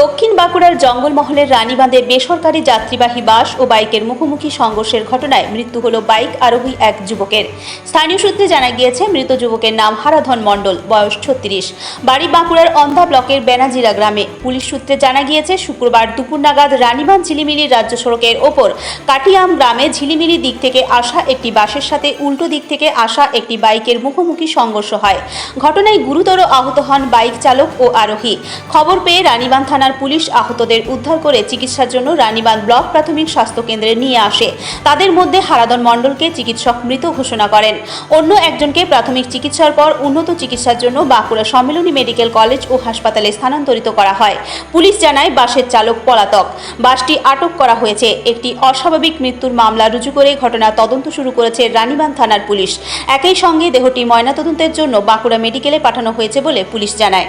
দক্ষিণ বাঁকুড়ার জঙ্গলমহলের রানীবাঁধে বেসরকারি যাত্রীবাহী বাস ও বাইকের মুখোমুখি সংঘর্ষের ঘটনায় মৃত্যু হল বাইক আরোহী এক যুবকের। স্থানীয় সূত্রে জানা গিয়েছে, মৃত যুবকের নাম হারাধন মণ্ডল, বয়স ছত্রিশ। বাড়ি বাঁকুড়ার অন্ধা ব্লকের বেনাজিরা গ্রামে। পুলিশ সূত্রে জানা গিয়েছে, শুক্রবার দুপুর নাগাদ রানীবাঁধ ঝিলিমিলি রাজ্য সড়কের ওপর কাটিয়াম গ্রামে ঝিলিমিলি দিক থেকে আসা একটি বাসের সাথে উল্টো দিক থেকে আসা একটি বাইকের মুখোমুখি সংঘর্ষ হয়। ঘটনায় গুরুতর আহত হন বাইক চালক ও আরোহী। খবর পেয়ে রানীবাঁধ থানার পুলিশ আহতদের উদ্ধার করে চিকিৎসার জন্য রানীবাঁধ ব্লক প্রাথমিক স্বাস্থ্য কেন্দ্রে নিয়ে আসে। তাদের মধ্যে হারাদন মণ্ডলকে চিকিৎসক মৃত ঘোষণা করেন। অন্য একজনকে প্রাথমিক চিকিৎসার পর উন্নত চিকিৎসার জন্য বাঁকুড়া সম্মিলনী মেডিকেল কলেজ ও হাসপাতালে স্থানান্তরিত করা হয়। পুলিশ জানায়, বাসের চালক পলাতক। বাসটি আটক করা হয়েছে। একটি অস্বাভাবিক মৃত্যুর মামলা রুজু করে ঘটনা তদন্ত শুরু করেছে রানীবাঁধ থানার পুলিশ। একই সঙ্গে দেহটি ময়নাতদন্তের জন্য বাঁকুড়া মেডিকেলে পাঠানো হয়েছে বলে পুলিশ জানায়।